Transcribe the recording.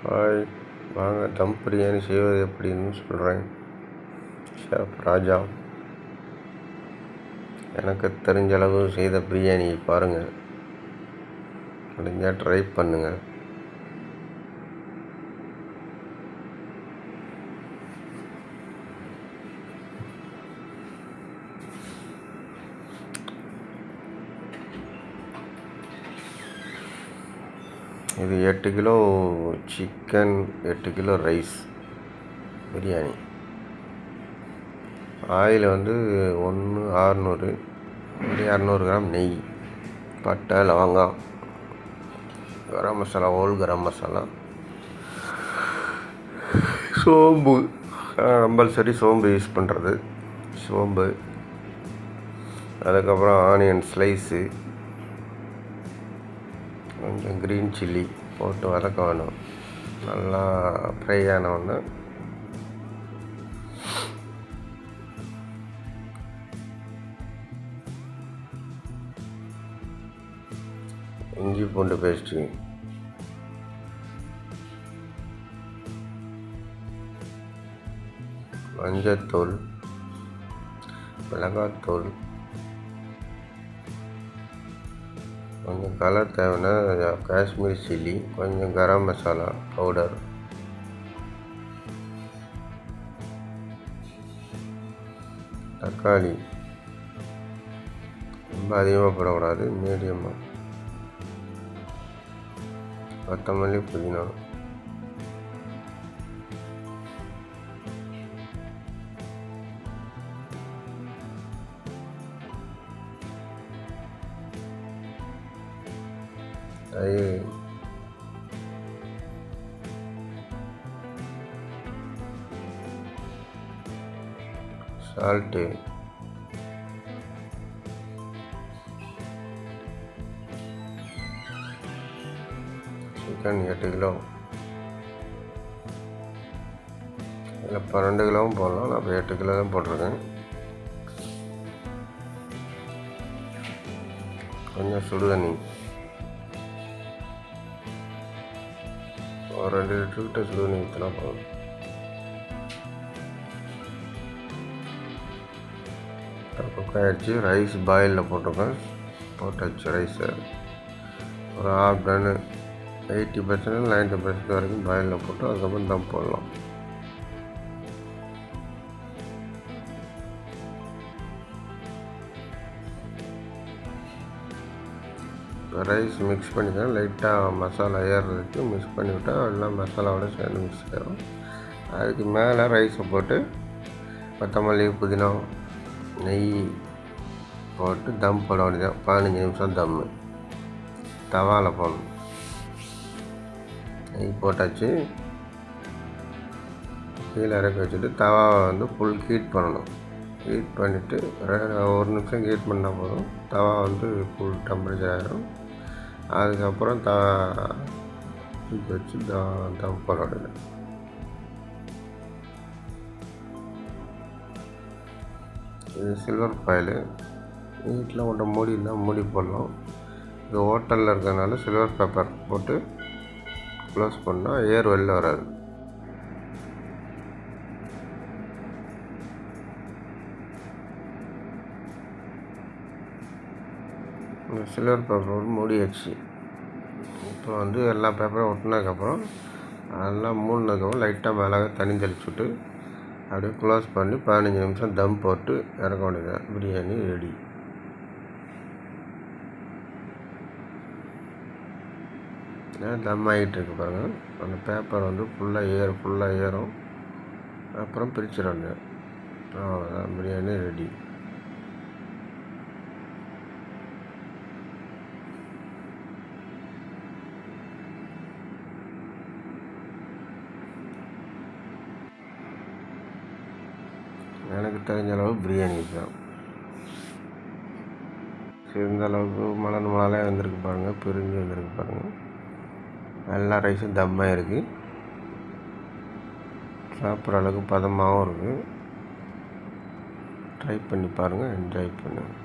Hi வாங்க தம் பிரியாணி செய்வது எப்படின்னு சொல்கிறேன் ஷெஃப் ராஜா எனக்கு தெரிஞ்ச அளவு செய்த பிரியாணியை பாருங்கள் முடிஞ்சால் ட்ரை பண்ணுங்கள் இது எட்டு கிலோ சிக்கன் எட்டு கிலோ ரைஸ் பிரியாணி. ஆயில் வந்து ஒன்று ஆறுநூறு ஒரு இரநூறு கிராம் நெய் பட்டை லவங்கம் கரம் மசாலா ஹோல் கரம் மசாலா சோம்பு. கம்பல்சரி சோம்பு யூஸ் பண்ணுறது சோம்பு அதுக்கப்புறம் ஆனியன் ஸ்லைஸு கொஞ்சம் க்ரீன் சில்லி போட்டு வதக்கணும். நல்லா ஃப்ரை ஆன இஞ்சி பூண்டு பேஸ்ட்டு மஞ்சத்தூள் மிளகாத்தூள் கொஞ்சம் கலர் தேவைன்னா காஷ்மீர் சில்லி கொஞ்சம் கரம் மசாலா பவுடர் தக்காளி. ரொம்ப அதிகமாக போடக்கூடாது மீடியமாக கொத்தமல்லி புதினா. தயிர் சால்ட்டு சிக்கன் எட்டு கிலோ இல்லை பன்னெண்டு கிலோவும் போடலாம் நான் இப்போ எட்டு கிலோ தான் போட்டிருக்கேன் கொஞ்சம் சுடுதண்ணி ஒரு ரெண்டு லிட்டர்கிட்ட சுடுதண்ணி ஊற்றினா போதும் குக் ஆகிடுச்சு ரைஸ் பாயிலில் போட்டிருக்கேன். போட்டாச்சு ரைஸை ஒரு ஹாஃப் டன்னு எயிட்டி பர்சன்ட் நைன்ட்டி பர்சன்ட் வரைக்கும் பாயிலில் போட்டு அதுக்கப்புறம் தம் போடலாம். ரைஸ் மிக்ஸ் பண்ணிக்கலாம் லைட்டாக மசாலா ஏறுறதுக்கு மிக்ஸ் பண்ணிவிட்டால் எல்லாம் மசாலாவோட சேர்ந்து மிக்ஸ் ஆகிடும் அதுக்கு மேலே ரைஸை போட்டு கொத்தமல்லி புதினா நெய் போட்டு தம் போட வேண்டியதான் பதினஞ்சு நிமிஷம் தம்மு தவாவில் போடணும். நெய் போட்டாச்சு. கீழே இறக்கி வச்சுட்டு தவாவை வந்து ஃபுல் ஹீட் பண்ணணும். ஹீட் பண்ணிவிட்டு ஒரு நிமிஷம் ஹீட் பண்ணால் போதும். தவா வந்து ஃபுல் டெம்பரேச்சர் ஆகிடும் அதுக்கப்புறம் த தூக்கி வச்சு த தம் போட இது சில்வர் ஃபைலு வீட்டில் ஒன்றை மூடி இருந்தால் மூடி போடலாம். இது ஹோட்டலில் இருக்கிறதுனால சில்வர் பேப்பர் போட்டு க்ளோஸ் பண்ணால் ஏர் வெளில வராது. சில்வர் பேப்பர் மூடியாச்சு. இப்போ வந்து எல்லா பேப்பரும் ஒட்டினதுக்கப்புறம் அதெல்லாம் மூடினதுக்கப்புறம் லைட்டாக மேலே தண்ணி தெளிச்சு விட்டு அப்படியே க்ளோஸ் பண்ணி பதினஞ்சு நிமிஷம் தம் போட்டு இறக்க வேண்டியதுதான் பிரியாணி ரெடி தம் ஆகிட்டு இருக்கு பாருங்கள் அந்த பேப்பர் வந்து ஃபுல்லாக ஏறும் ஃபுல்லாக ஏறும். அப்புறம் பிரிச்சிடணும். அவ்வளோதான் பிரியாணி ரெடி எனக்கு தெரிஞ்ச அளவு பிரியாணி தான். சிறந்த அளவுக்கு மலர் மலாலே வந்திருக்கு பாருங்கள் பிரிஞ்சு வந்திருக்கு பாருங்கள் எல்லா ரைஸும் தம்மாக இருக்குது சாப்பிட்ற அளவுக்கு பதமாகவும் இருக்குது ட்ரை பண்ணி பாருங்கள் என்ஜாய் பண்ணுங்கள்